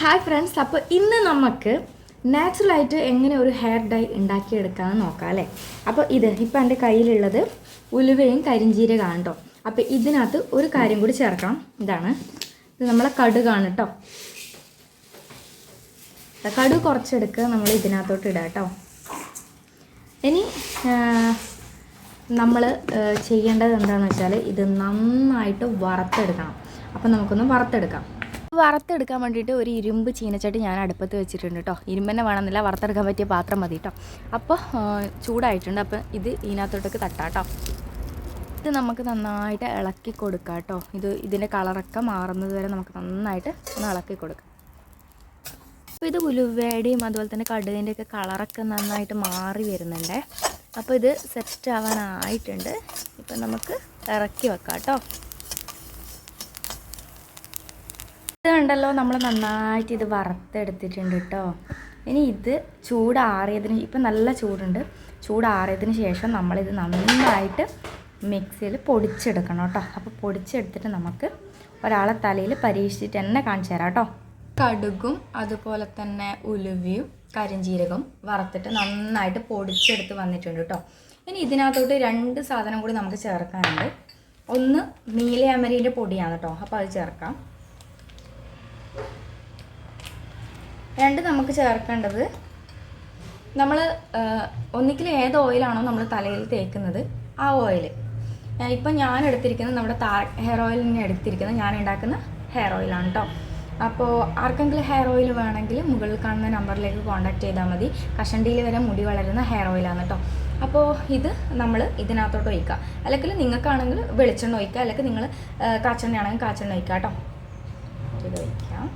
Hi friends അപ്പോൾ ഇന്ന് നമുക്ക് നാച്ചുറലായിട്ട് എങ്ങനെ ഒരു ഹെയർ ഡൈ ഉണ്ടാക്കിയെടുക്കാമെന്ന് നോക്കാം അല്ലേ? അപ്പോൾ ഇത് ഇപ്പോൾ എന്റെ കയ്യിലുള്ളത് ഉലുവയും കരിഞ്ചീരകമാണ് കേട്ടോ. അപ്പോൾ ഇതിനകത്ത് ഒരു കാര്യം കൂടി ചേർക്കണം ഇതാണ്. ഇത് നമ്മളെ കടുകാണ് കേട്ടോ. കടു കുറച്ചെടുക്കുക നമ്മൾ ഇതിനകത്തോട്ട് ഇടാം കേട്ടോ. ഇനി നമ്മൾ ചെയ്യേണ്ടത് എന്താണെന്ന് വെച്ചാൽ ഇത് നന്നായിട്ട് വറുത്തെടുക്കണം. അപ്പം നമുക്കൊന്ന് വറുത്തെടുക്കാം. വറുത്തെടുക്കാൻ വേണ്ടിയിട്ട് ഒരു ഇരുമ്പ് ചീനച്ചട്ടി ഞാൻ അടുപ്പത്ത് വെച്ചിട്ടുണ്ട് കേട്ടോ. ഇരുമ്പ് തന്നെ വേണമെന്നില്ല വറുത്തെടുക്കാൻ പറ്റിയ പാത്രം മതി കേട്ടോ. അപ്പോൾ ചൂടായിട്ടുണ്ട്. അപ്പോൾ ഇത് ഇതിനകത്തോട്ടേക്ക് തട്ടാട്ടോ ഇത് നമുക്ക് നന്നായിട്ട് ഇളക്കി കൊടുക്കാം കേട്ടോ. ഇത് ഇതിന്റെ കളറൊക്കെ മാറുന്നത് വരെ നമുക്ക് നന്നായിട്ട് ഒന്ന് ഇളക്കി കൊടുക്കാം. അപ്പോൾ ഇത് ഉലുവയുടെയും അതുപോലെ തന്നെ കടുകിന്റെ ഒക്കെ കളറൊക്കെ നന്നായിട്ട് മാറി വരുന്നുണ്ട്. അപ്പോൾ ഇത് സെറ്റ് ആവാനായിട്ടുണ്ട് ഇപ്പം നമുക്ക് ഇറക്കി വെക്കാം കേട്ടോ. ഇത് കണ്ടല്ലോ നമ്മൾ നന്നായിട്ട് ഇത് വറുത്തെടുത്തിട്ടുണ്ട് കേട്ടോ ഇനി ഇത് ചൂടാറിയതിന് ഇപ്പം നല്ല ചൂടുണ്ട്. ചൂടാറിയതിന് ശേഷം നമ്മളിത് നന്നായിട്ട് മിക്സിയിൽ പൊടിച്ചെടുക്കണം കേട്ടോ അപ്പോൾ പൊടിച്ചെടുത്തിട്ട് നമുക്ക് ഒരാളെ തലയിൽ പരീക്ഷിച്ചിട്ട് തന്നെ കാണിച്ചു തരാം കേട്ടോ കടുകും അതുപോലെ തന്നെ ഉലുവയും കരിഞ്ചീരകം വറുത്തിട്ട് നന്നായിട്ട് പൊടിച്ചെടുത്ത് വന്നിട്ടുണ്ട് കേട്ടോ ഇനി ഇതിനകത്തോട്ട് രണ്ട് സാധനം കൂടി നമുക്ക് ചേർക്കാനുണ്ട്. ഒന്ന് നീലയമരീന്റെ പൊടിയാണ് കേട്ടോ അപ്പോൾ അത് ചേർക്കാം. രണ്ട് നമുക്ക് ചേർക്കേണ്ടത് നമ്മൾ ഒന്നിക്കിൽ ഏത് ഓയിലാണോ നമ്മൾ തലയിൽ തേക്കുന്നത് ആ ഓയിൽ ഇപ്പം ഞാൻ എടുത്തിരിക്കുന്നത് നമ്മുടെ താ ഹെയർ ഓയിൽ എടുത്തിരിക്കുന്നത് ഞാൻ ഉണ്ടാക്കുന്ന ഹെയർ ഓയിലാണ് കേട്ടോ അപ്പോൾ ആർക്കെങ്കിലും ഹെയർ ഓയിൽ വേണമെങ്കിൽ മുകളിൽ കാണുന്ന നമ്പറിലേക്ക് കോൺടാക്ട് ചെയ്താൽ മതി. കഷണ്ടിയിൽ വരെ മുടി വളരുന്ന ഹെയർ ഓയിലാണ് കേട്ടോ അപ്പോൾ ഇത് നമ്മൾ ഇതിനകത്തോട്ട് ഒഴിക്കുക. അല്ലെങ്കിൽ നിങ്ങൾക്കാണെങ്കിൽ വെളിച്ചെണ്ണ ഒഴിക്കുക. അല്ലെങ്കിൽ നിങ്ങൾ കാച്ചെണ്ണ ആണെങ്കിൽ കാച്ചെണ്ണ ഒഴിക്കുക കേട്ടോ ഇത് ഒഴിക്കാം.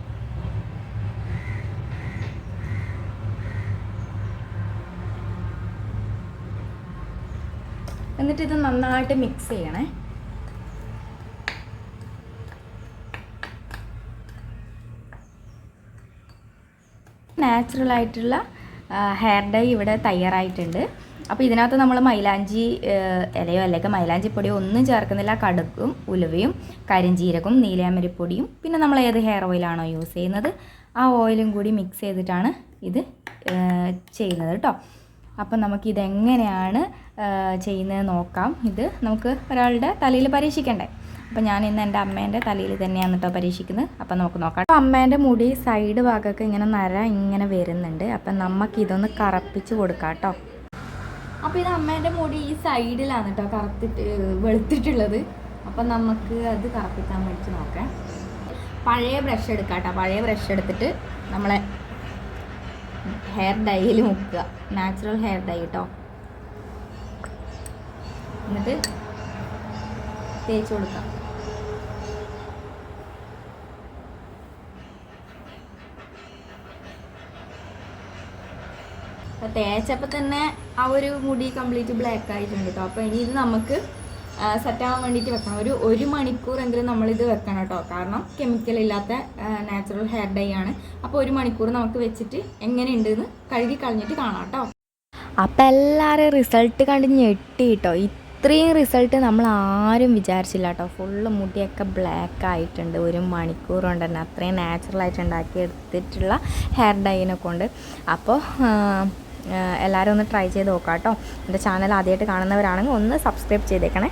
എന്നിട്ട് ഇത് നന്നായിട്ട് മിക്സ് ചെയ്യണേ. നാച്ചുറൽ ആയിട്ടുള്ള ഹെയർ ഡൈ ഇവിടെ തയ്യാറായിട്ടുണ്ട്. അപ്പോൾ ഇതിനകത്ത് നമ്മൾ മൈലാഞ്ചി ഇലയോ അല്ലെങ്കിൽ മൈലാഞ്ചി പൊടിയോ ഒന്നും ചേർക്കുന്നില്ല. കടുക്കും ഉലുവയും കരിഞ്ചീരകവും നീലയമരിപ്പൊടിയും പിന്നെ നമ്മൾ ഏത് ഹെയർ ഓയിലാണോ യൂസ് ചെയ്യുന്നത്? ആ ഓയിലും കൂടി മിക്സ് ചെയ്തിട്ടാണ് ഇത് ചെയ്യുന്നത് കേട്ടോ. അപ്പം നമുക്കിതെങ്ങനെയാണ് ചെയ്യുന്നത് നോക്കാം. ഇത് നമുക്ക് ഒരാളുടെ തലയിൽ പരീക്ഷിക്കണ്ടേ. അപ്പോൾ ഞാൻ ഇന്ന് എന്റെ അമ്മേന്റെ തലയിൽ തന്നെയാണ് കേട്ടോ പരീക്ഷിക്കുന്നത്. അപ്പം നമുക്ക് നോക്കാം. അപ്പോൾ അമ്മേന്റെ മുടി സൈഡ് ഭാഗമൊക്കെ ഇങ്ങനെ നര ഇങ്ങനെ വരുന്നുണ്ട്. അപ്പം നമുക്ക് ഇതൊന്ന് കറപ്പിച്ച് കൊടുക്കാം കേട്ടോ അപ്പോൾ ഇത് അമ്മേന്റെ മുടി ഈ സൈഡിലാണ് കേട്ടോ കറുത്തിട്ട് വെളുത്തിട്ടുള്ളത്. അപ്പം നമുക്ക് അത് കറപ്പിക്കാൻ വേണ്ടിയിട്ട് നോക്കാം. പഴയ ബ്രഷ് എടുക്കാം കേട്ടോ പഴയ ബ്രഷ് എടുത്തിട്ട് നമ്മളെ ഹെയർ ഡൈയിൽ മുക്കുക. നാച്ചുറൽ ഹെയർ ഡൈ കേട്ടോ എന്നിട്ട് തേച്ച് കൊടുക്കാം. തേച്ചപ്പോൾ തന്നെ ആ ഒരു മുടി കംപ്ലീറ്റ് ബ്ലാക്ക് ആയിട്ടുണ്ട് കേട്ടോ അപ്പോൾ ഇനി ഇത് നമുക്ക് സെറ്റ് ആവാൻ വേണ്ടിയിട്ട് വെക്കണം. ഒരു ഒരു മണിക്കൂറെങ്കിലും നമ്മളിത് വെക്കണം കേട്ടോ. കാരണം കെമിക്കൽ ഇല്ലാത്ത നാച്ചുറൽ ഹെയർ ഡൈ ആണ്. അപ്പോൾ ഒരു മണിക്കൂർ നമുക്ക് വെച്ചിട്ട് എങ്ങനെയുണ്ടെന്ന് കഴുകി കളഞ്ഞിട്ട് കാണാം കേട്ടോ. അപ്പം എല്ലാവരും റിസൾട്ട് കണ്ട് ഞെട്ടി കേട്ടോ. ഇത്രയും റിസൾട്ട് നമ്മൾ ആരും വിചാരിച്ചില്ല കേട്ടോ. ഫുള്ള് മുടിയൊക്കെ ബ്ലാക്ക് ആയിട്ടുണ്ട്. ഒരു മണിക്കൂർ കൊണ്ട് തന്നെ അത്രയും നാച്ചുറലായിട്ട് ഉണ്ടാക്കി എടുത്തിട്ടുള്ള ഹെയർ ഡൈനെ കൊണ്ട്. അപ്പോൾ എല്ലാവരും ഒന്ന് ട്രൈ ചെയ്ത് നോക്കാം കേട്ടോ. എന്റെ ചാനൽ ആദ്യമായിട്ട് കാണുന്നവരാണെങ്കിൽ ഒന്ന് സബ്സ്ക്രൈബ് ചെയ്തേക്കണേ.